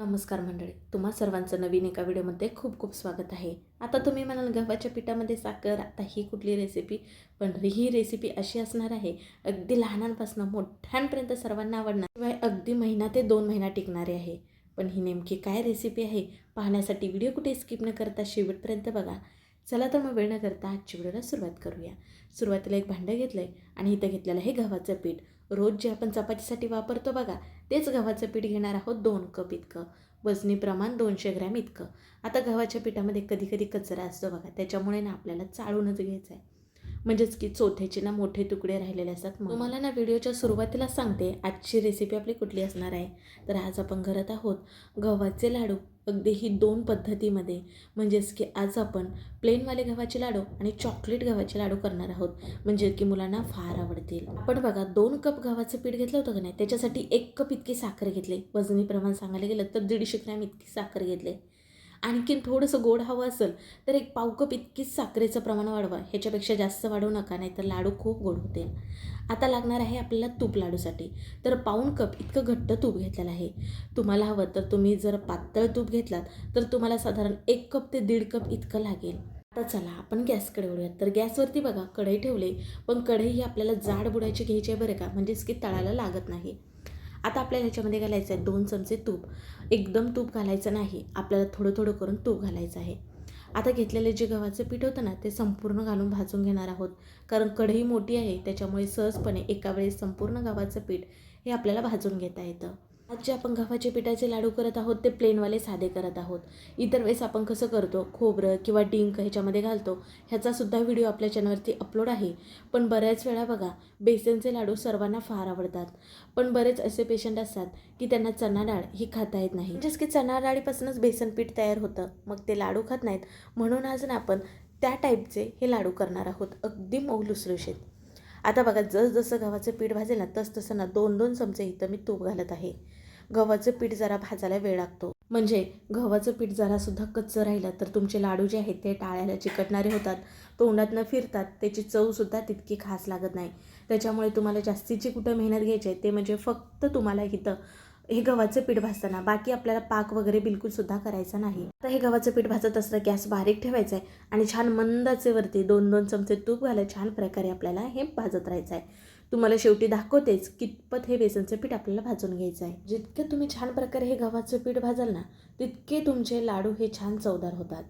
नमस्कार मंडळी तुम्हा सर्वांचं नवीन एका व्हिडिओमध्ये खूप खूप स्वागत आहे. आता तुम्ही म्हणाल गव्हाच्या पिठामध्ये साखर आता ही कुठली रेसिपी पण ही रेसिपी अशी असणार आहे अगदी लहानांपासून मोठ्यांपर्यंत सर्वांना आवडणार शिवाय अगदी महिना ते दोन महिना टिकणारी आहे. पण ही नेमकी काय रेसिपी आहे पाहण्यासाठी व्हिडिओ कुठे स्किप न करता शेवटपर्यंत बघा. चला तर मग वेळ न करता आजची व्हिडिओला सुरुवात करूया. सुरुवातीला एक भांडं घेतलं आहे आणि इथं घेतलेलं आहे गव्हाचं पीठ. रोज जे आपण चपातीसाठी वापरतो बघा तेच गव्हाचं पीठ घेणार आहोत दोन कप इतकं. वजनी प्रमाण दोनशे ग्रॅम इतकं. आता गव्हाच्या पिठामध्ये कधी कधी कचरा असतो बघा त्याच्यामुळे ना आपल्याला चाळूनच घ्यायचं आहे म्हणजेच की चोथ्याचे ना मोठे तुकडे राहिलेले असतात तुम्हाला ना व्हिडिओच्या सुरुवातीला सांगते आजची रेसिपी आपली कुठली असणार आहे? तर आज आपण करत आहोत गव्हाचे लाडू. अगदी ही दोन पद्धतीमध्ये म्हणजेच की आज आपण प्लेनवाले गव्हाचे लाडू आणि चॉकलेट गव्हाचे लाडू करणार आहोत. म्हणजे की मुलांना फार आवडतील. आपण बघा दोन कप गव्हाचं पीठ घेतलं होतं का नाही? त्याच्यासाठी एक कप इतकी साखर घेतली. वजनी प्रमाण सांगायला गेलं तर दीडशे ग्रॅम इतकी साखर घेतली. आणखीन थोडंसं गोड हवं असेल तर एक पाव कप इतकीच साखरेचं प्रमाण वाढवा. ह्याच्यापेक्षा जास्त वाढवू नका नाही तर लाडू खूप गोड होतील. आता लागणार आहे आपल्याला तूप लाडूसाठी. तर पाऊण कप इतकं घट्ट तूप घेतलेलं आहे. तुम्हाला हवं तर तुम्ही जर पातळ तूप घेतलात तर तुम्हाला साधारण एक कप ते दीड कप इतकं लागेल. आता चला आपण गॅसकडे वळूयात. तर गॅसवरती बघा कढई ठेवले पण कढई ही आपल्याला जाड बुडायची घ्यायची आहे बरं का? म्हणजेच की तळाला लागत नाही. आता आपल्याला याच्यामध्ये घालायचं आहे दोन चमचे तूप. एकदम तूप घालायचं नाही. आपल्याला थोडं थोडं करून तूप घालायचं आहे. आता घेतलेले जे गव्हाचं पीठ होतं ना ते संपूर्ण घालून भाजून घेणार आहोत. कारण कढई मोठी आहे त्याच्यामुळे सहजपणे एका वेळेस संपूर्ण गव्हाचं पीठ हे आपल्याला भाजून घेता येतं. आज जे आपण गव्हाचे पिठाचे लाडू करत आहोत ते प्लेनवाले साधे करत आहोत. इतर वेळेस आपण कसं करतो? खोबरं किंवा डिंक ह्याच्यामध्ये घालतो. ह्याचासुद्धा व्हिडिओ आपल्या चॅनलवरती अपलोड आहे. पण बऱ्याच वेळा बघा बेसनचे लाडू सर्वांना फार आवडतात. पण बरेच असे पेशंट असतात की त्यांना चणा डाळ ही खाता येत नाही. म्हणजेच की चणा डाळीपासूनच बेसन पीठ तयार होतं. मग ते लाडू खात नाहीत. म्हणून आज ना आपण त्या टाईपचे हे लाडू करणार आहोत. अगदी मऊ लुसलुशीत. आता बघा जसजसं गव्हाचं पीठ भाजेल ना तस तसं ना दोन दोन चमचे इथं मी तूप घालत आहे. गव्हाचं पीठ जरा भाजायला वेळ लागतो. म्हणजे गव्हाचं पीठ जरासुद्धा कच्चं राहिलं तर तुमचे लाडू जे आहेत ते टाळ्याला चिकटणारे होतात. तोंडात न फिरतात. त्याची चवसुद्धा तितकी खास लागत नाही. त्याच्यामुळे तुम्हाला जास्तीची कुठं मेहनत घ्यायची आहे ते म्हणजे फक्त तुम्हाला इथं हे गव्हाचं पीठ भाजताना बाकी आपल्याला पाक वगैरे बिलकुलसुद्धा करायचा नाही. आता हे गव्हाचं पीठ भाजत असताना गॅस बारीक ठेवायचा आहे आणि छान मंदाचे वरती दोन दोन चमचे तूप घालत छान प्रकारे आपल्याला हे भाजत राहायचं आहे. तुम्हाला शेवटी दाखवतेच कितपत हे बेसनचं पीठ आपल्याला भाजून घ्यायचं आहे. जितकं तुम्ही छान प्रकारे हे गव्हाचं पीठ भाजाल ना तितके तुमचे लाडू हे छान चवदार होतात.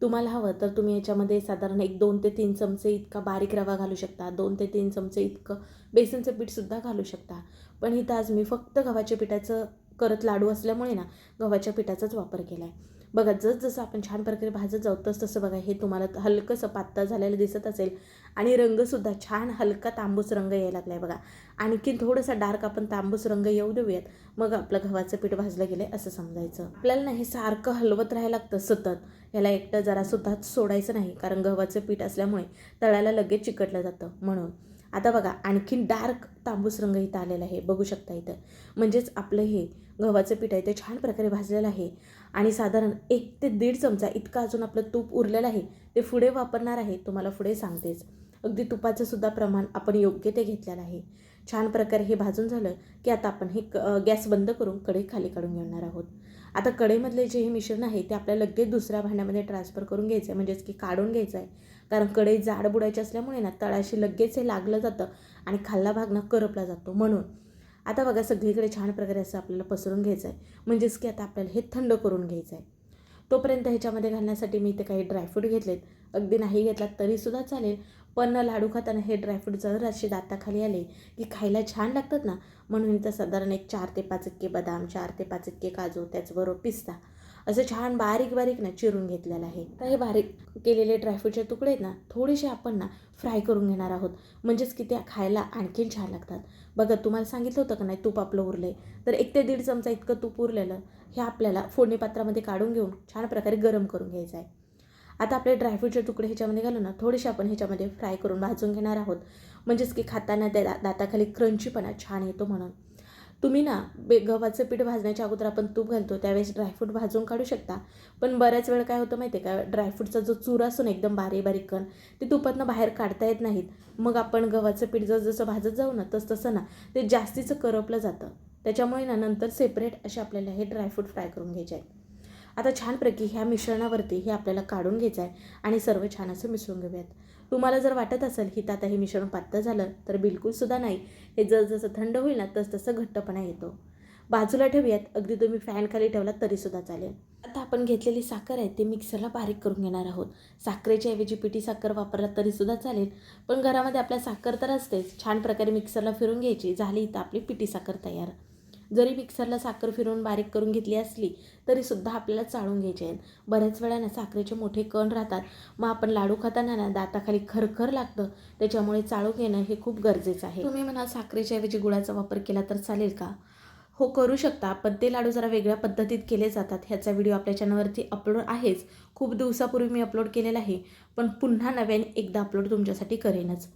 तुम्हाला हवं तर तुम्ही याच्यामध्ये साधारण एक दोन ते तीन चमचे इतका बारीक रवा घालू शकता दोन ते तीन चमचे इतकं बेसनचं पीठसुद्धा घालू शकता. पण इथं आज मी फक्त गव्हाच्या पिठाचं करत लाडू असल्यामुळे ना गव्हाच्या पिठाचाच वापर केला आहे बघा जसजसं आपण छान प्रकारे भाजत जाऊ तस तसं बघा हे तुम्हाला हलकंसं पातळ झालेलं दिसत असेल आणि रंगसुद्धा छान हलका तांबूस रंग यायला लागला आहे बघा. आणखी थोडासा डार्क आपण तांबूस रंग येऊ देऊयात मग आपलं गव्हाचं पीठ भाजलं गेलं असं समजायचं. आपल्याला ना हे सारखं हलवत राहायला लागतं सतत. याला एकटं जरासुद्धा सोडायचं नाही कारण गव्हाचं पीठ असल्यामुळे तळाला लगेच चिकटलं जातं म्हणून. आता बघा आणखीन डार्क तांबूस रंग इथं आलेला आहे बघू शकता इथं. म्हणजेच आपलं हे गव्हाचं पीठ आहे ते छान प्रकारे भाजलेलं आहे. आणि साधारण एक ते दीड चमचा इतका अजून आपलं तूप उरलेलं आहे ते पुढे वापरणार आहे तुम्हाला पुढे सांगतेच. अगदी तुपाचं सुद्धा प्रमाण आपण योग्य ते घेतलेलं आहे. छान प्रकारे हे भाजून झालं की आता आपण हे क गॅस बंद करून कढई खाली काढून घेणार आहोत. आता कढईमधले जे हे मिश्रण आहे ते आपल्याला लगेच दुसऱ्या भांड्यामध्ये ट्रान्सफर करून घ्यायचं आहे म्हणजेच की काढून घ्यायचं आहे कारण कढई जाड बुडायची असल्यामुळे ना तळाशी लगेच हे लागलं जातं आणि खाल्ला भाग ना करपला जातो. म्हणून आता बघा सगळीकडे छान प्रकारे असं आपल्याला पसरून घ्यायचं आहे म्हणजेच की आता आपल्याला हे थंड करून घ्यायचं आहे तोपर्यंत ह्याच्यामध्ये घालण्यासाठी मी इथे काही ड्रायफ्रूट घेतलेत. अगदी नाही घेतलात तरीसुद्धा चालेल. पण लाडू खाताना हे ड्रायफ्रूट जर असे दाताखाली आले की खायला छान लागतात ना म्हणून इथं साधारण एक चार ते पाच इतके बदाम चार ते पाच इतके काजू त्याचबरोबर पिस्ता. असं छान बारीक बारीक ना चिरून घेतलेलं आहे. तर हे बारीक केलेले ड्रायफ्रूटचे तुकडे आहेत ना थोडेसे आपण ना फ्राय करून घेणार आहोत. म्हणजेच की त्या खायला आणखीन छान लागतात. बघा तुम्हाला सांगितलं होतं का नाही तूप आपलं उरले तर एक ते दीड चमचा इतकं तूप उरलेलं हे आपल्याला फोडणी पात्रामध्ये काढून घेऊन छान प्रकारे गरम करून घ्यायचं आहे. आता आपले ड्रायफ्रूटचे तुकडे ह्याच्यामध्ये घालून ना थोडेसे आपण ह्याच्यामध्ये फ्राय करून भाजून घेणार आहोत. म्हणजेच की खाताना त्या दाताखाली क्रंचीपणा छान येतो म्हणून. तुम्ही ना बे गव्हाचं पीठ भाजण्याच्या अगोदर आपण तूप घालतो त्यावेळेस ड्रायफ्रूट भाजून काढू शकता. पण बऱ्याच वेळ काय होतं माहिती आहे का ड्रायफ्रूटचा जो चूर असतो ना एकदम बारीक बारीक कण ते तुपातनं बाहेर काढता येत नाहीत. मग आपण गव्हाचं पीठ जसं जसं भाजत जाऊ ना तस तसं ना ते जास्तीचं करपलं जातं. त्याच्यामुळे ना नंतर सेपरेट असे आपल्याला हे ड्रायफ्रूट फ्राय करून घ्यायचे आहेत. आता छानपैकी ह्या मिश्रणावरती हे आपल्याला काढून घ्यायचं आहे आणि सर्व छान असं मिसळून घेऊयात. तुम्हाला जर वाटत असेल की आता हे मिश्रण पातळ झालं तर बिलकुलसुद्धा नाही. हे जसजसं थंड होईल ना तस तसं घट्टपणा येतो. बाजूला ठेवूयात. अगदी तुम्ही फॅनखाली ठेवलात तरीसुद्धा चालेल. आता आपण घेतलेली साखर आहे ती मिक्सरला बारीक करून घेणार आहोत. साखरेच्या ऐवजी पिठी साखर वापरला तरीसुद्धा चालेल. पण घरामध्ये आपल्या साखर तर असतेच. छान प्रकारे मिक्सरला फिरून घ्यायची. झाली तर आपली पिठी साखर तयार. जरी मिक्सरला साखर फिरवून बारीक करून घेतली असली तरीसुद्धा आपल्याला चाळून घ्यायचे आहेत. बऱ्याच वेळा ना साखरेचे मोठे कण राहतात. मग आपण लाडू खाताना ना दाताखाली खरखर लागतं. त्याच्यामुळे चाळून घेणं हे खूप गरजेचं आहे. तुम्ही म्हणा साखरेच्या ऐवजी गुळाचा वापर केला तर चालेल का? हो करू शकता. पण ते लाडू जरा वेगळ्या पद्धतीत केले जातात. ह्याचा व्हिडिओ आपल्या चॅनलवरती अपलोड आहेच. खूप दिवसापूर्वी मी अपलोड केलेला आहे. पण पुन्हा नव्याने एकदा अपलोड तुमच्यासाठी करेनच.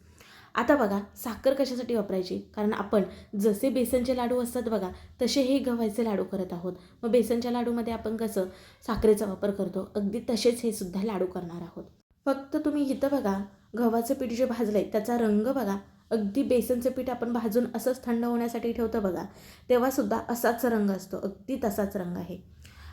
आता बघा साखर कशासाठी वापरायची? कारण आपण जसे बेसनचे लाडू असतात बघा तसे हे गव्हाचे लाडू करत आहोत. मग बेसनच्या लाडूमध्ये आपण कसं साखरेचा वापर करतो? अगदी तसेच हे सुद्धा लाडू करणार आहोत. फक्त तुम्ही इथं बघा गव्हाचं पीठ जे भाजलं आहे त्याचा रंग बघा. अगदी बेसनचं पीठ आपण भाजून असंच थंड होण्यासाठी ठेवतो बघा तेव्हासुद्धा असाच रंग असतो. अगदी तसाच रंग आहे.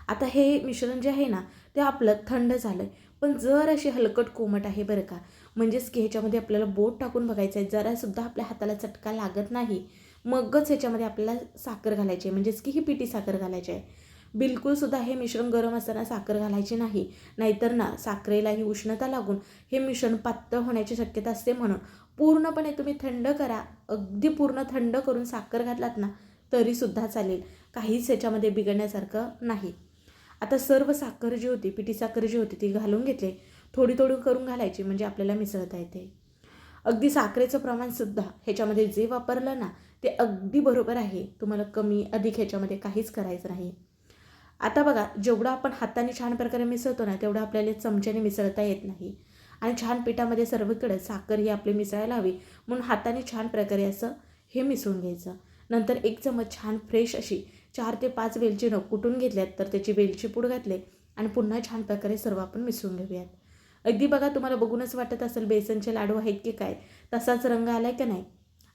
आता हे मिश्रण जे आहे ना ते आपलं थंड झालं आहे पण जर अशी हलकट कोमट आहे बरं का म्हणजेच की ह्याच्यामध्ये आपल्याला बोट टाकून बघायचं आहे. जरासुद्धा आपल्या हाताला चटका लागत नाही. मगच ह्याच्यामध्ये आपल्याला साखर घालायची आहे. म्हणजेच की ही पिठी साखर घालायची आहे. बिलकुलसुद्धा हे मिश्रण गरम असताना साखर घालायची नाही. नाहीतर ना साखरेलाही उष्णता लागून हे मिश्रण पातळ होण्याची शक्यता असते म्हणून पूर्णपणे तुम्ही थंड करा. अगदी पूर्ण थंड करून साखर घातलात ना तरीसुद्धा चालेल. काहीच ह्याच्यामध्ये बिघडण्यासारखं नाही. आता सर्व साखर जी होती पिठी साखर जी होती ती घालून घेतली. थोडी थोडी करून घालायची म्हणजे आपल्याला मिसळता येते. अगदी साखरेचं प्रमाणसुद्धा ह्याच्यामध्ये जे वापरलं ना ते अगदी बरोबर आहे. तुम्हाला कमी अधिक ह्याच्यामध्ये काहीच करायचं नाही. आता बघा जेवढं आपण हाताने छान प्रकारे मिसळतो ना तेवढं आपल्याला चमच्याने मिसळता येत नाही. आणि छान पिठामध्ये सर्वकडे साखर ही आपली मिसळायला हवी म्हणून हाताने छान प्रकारे असं हे मिसळून घ्यायचं. नंतर एक चमच छान फ्रेश अशी चार ते पाच वेलची न कुटून घेतल्यात तर त्याची वेलची पूड घातले आणि पुन्हा छान प्रकारे सर्व आपण मिसळून घेऊयात. अगदी बघा तुम्हाला बघूनच वाटत असेल बेसनचे लाडू आहेत की काय? तसाच रंग आला आहे का नाही?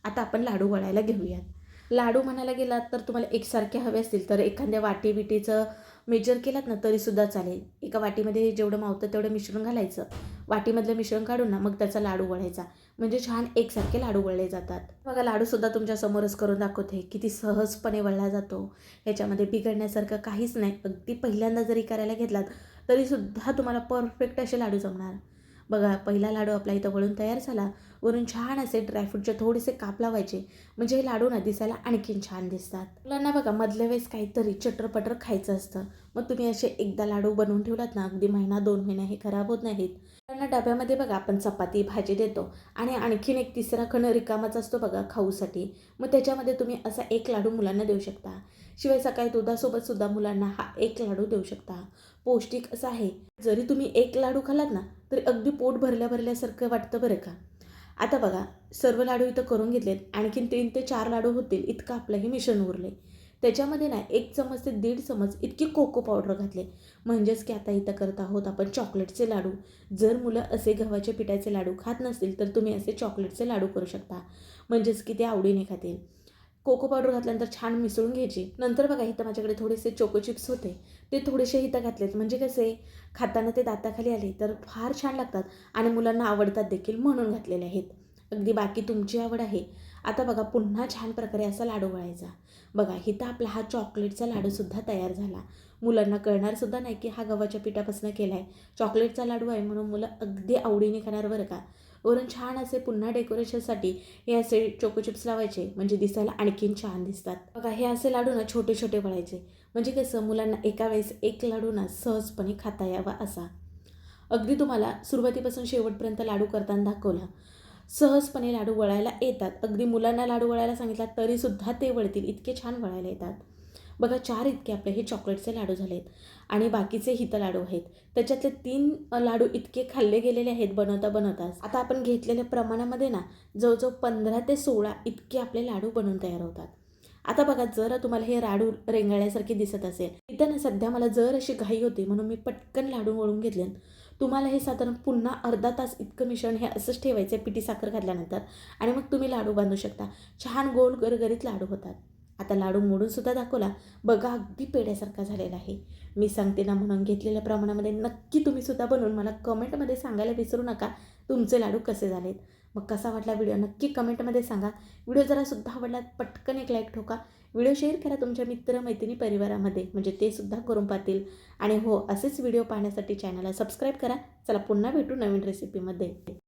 आता आपण लाडू वळायला घेऊयात. लाडू म्हणायला गेलात तर तुम्हाला एकसारखे हवे असतील. तर एखाद्या वाटी बिटीचं मेजर केलात ना तरीसुद्धा चालेल. एका वाटीमध्ये जेवढं मावतं तेवढं मिश्रण घालायचं. वाटीमधलं मिश्रण काढून ना मग त्याचा लाडू वळायचा म्हणजे छान एकसारखे लाडू वळले जातात. बघा लाडूसुद्धा तुमच्यासमोरच करून दाखवते. किती सहजपणे वळला जातो. ह्याच्यामध्ये बिघडण्यासारखं काहीच नाही. अगदी पहिल्यांदा जरी करायला घेतलात तरीसुद्धा तुम्हाला परफेक्ट असे लाडू जमणार. बघा पहिला लाडू आपला इथं वळून तयार झाला. वरून छान असे ड्रायफ्रूटचे थोडेसे काप लावायचे. म्हणजे हे लाडू ना दिसायला आणखीन छान दिसतात. मुलांना बघा मधल्या वेळेस काहीतरी चटरपटर खायचं असतं. मग तुम्ही असे एकदा लाडू बनवून ठेवलात ना अगदी महिना दोन महिने हे खराब होत नाहीत. त्यांना डब्यामध्ये बघा आपण चपाती भाजी देतो आणि आणखीन एक तिसरा खण रिकामाच असतो बघा खाऊसाठी. मग त्याच्यामध्ये तुम्ही असा एक लाडू मुलांना देऊ शकता. शिवाय सकाळी दुधासोबत सुद्धा मुलांना हा एक लाडू देऊ शकता. पौष्टिक असं आहे. जरी तुम्ही एक लाडू खालात ना तरी अगदी पोट भरल्या भरल्यासारखं वाटतं बरं का? आता बघा सर्व लाडू इथं करून घेतलेत. आणखीन तीन ते चार लाडू होतील इतकं आपलंही मिश्रण उरले त्याच्यामध्ये ना एक चमच ते दीड चमच इतकी कोको पावडर घातले. म्हणजेच की आता इथं करत आहोत आपण चॉकलेटचे लाडू. जर मुलं असे गव्हाच्या पिठाचे लाडू खात नसतील तर तुम्ही असे चॉकलेटचे लाडू करू शकता. म्हणजेच की ते आवडीने खातील. कोको पावडर घातल्यानंतर छान मिसळून घ्यायची. नंतर बघा इथं माझ्याकडे थोडेसे चोको चिप्स होते. ते थोडेसे इथं घातलेत. म्हणजे कसे खाताना ते दाताखाली आले तर फार छान लागतात आणि मुलांना आवडतात देखील म्हणून घातलेले आहेत. अगदी बाकी तुमची आवड आहे. आता बघा पुन्हा छान प्रकारे असा लाडू वळायचा. बघा इथं आपला हा चॉकलेटचा लाडूसुद्धा तयार झाला. मुलांना कळणारसुद्धा नाही की हा गव्हाच्या पिठापासून केला आहे चॉकलेटचा लाडू आहे म्हणून मुलं अगदी आवडीने खाणार बरं का? वरून छान असे पुन्हा डेकोरेशनसाठी हे असे चोको चिप्स लावायचे म्हणजे दिसायला आणखीन छान दिसतात. बघा हे असे लाडू ना छोटे छोटे वळायचे. म्हणजे कसं मुलांना एका वेळेस एक लाडू ना सहजपणे खाता यावा असा. अगदी तुम्हाला सुरुवातीपासून शेवटपर्यंत लाडू करताना दाखवला. सहजपणे लाडू वळायला येतात. अगदी मुलांना लाडू वळायला सांगितला तरीसुद्धा ते वळतील. इतके छान वळायला येतात. बघा चार इतके आपले हे चॉकलेटचे लाडू झालेत. आणि बाकीचे हित लाडू आहेत. त्याच्यातले तीन लाडू इतके खाल्ले गेलेले आहेत बनवता बनवताच. आता आपण घेतलेल्या प्रमाणामध्ये ना जवळजवळ पंधरा ते सोळा इतके आपले लाडू बनवून तयार होतात. आता बघा जर तुम्हाला हे लाडू रेंगाळ्यासारखे दिसत असेल. इथं ना सध्या मला जर अशी घाई होती म्हणून मी पटकन लाडू वळून घेतले तुम्हाला हे साधारण पुन्हा अर्धा तास इतकं मिश्रण हे असंच ठेवायचं आहे पिठी साखर घातल्यानंतर. आणि मग तुम्ही लाडू बांधू शकता. छान गोल गरगरीत लाडू होतात. आता लाडू मोडूनसुद्धा दाखवला. बघा अगदी पेड्यासारखा झालेला आहे. मी सांगते ना म्हणून घेतलेल्या प्रमाणामध्ये नक्की तुम्हीसुद्धा बनवून मला कमेंटमध्ये सांगायला विसरू नका. तुमचे लाडू कसे झालेत? मग कसा वाटला व्हिडिओ नक्की कमेंटमध्ये सांगा. व्हिडिओ जरासुद्धा आवडला पटकन एक लाईक ठोका. व्हिडिओ शेअर करा तुमच्या मित्रमैत्रिणी परिवारामध्ये. म्हणजे ते सुद्धा करून पाहतील. आणि हो असेच व्हिडिओ पाहण्यासाठी चॅनलला सबस्क्राईब करा. चला पुन्हा भेटू नवीन रेसिपीमध्ये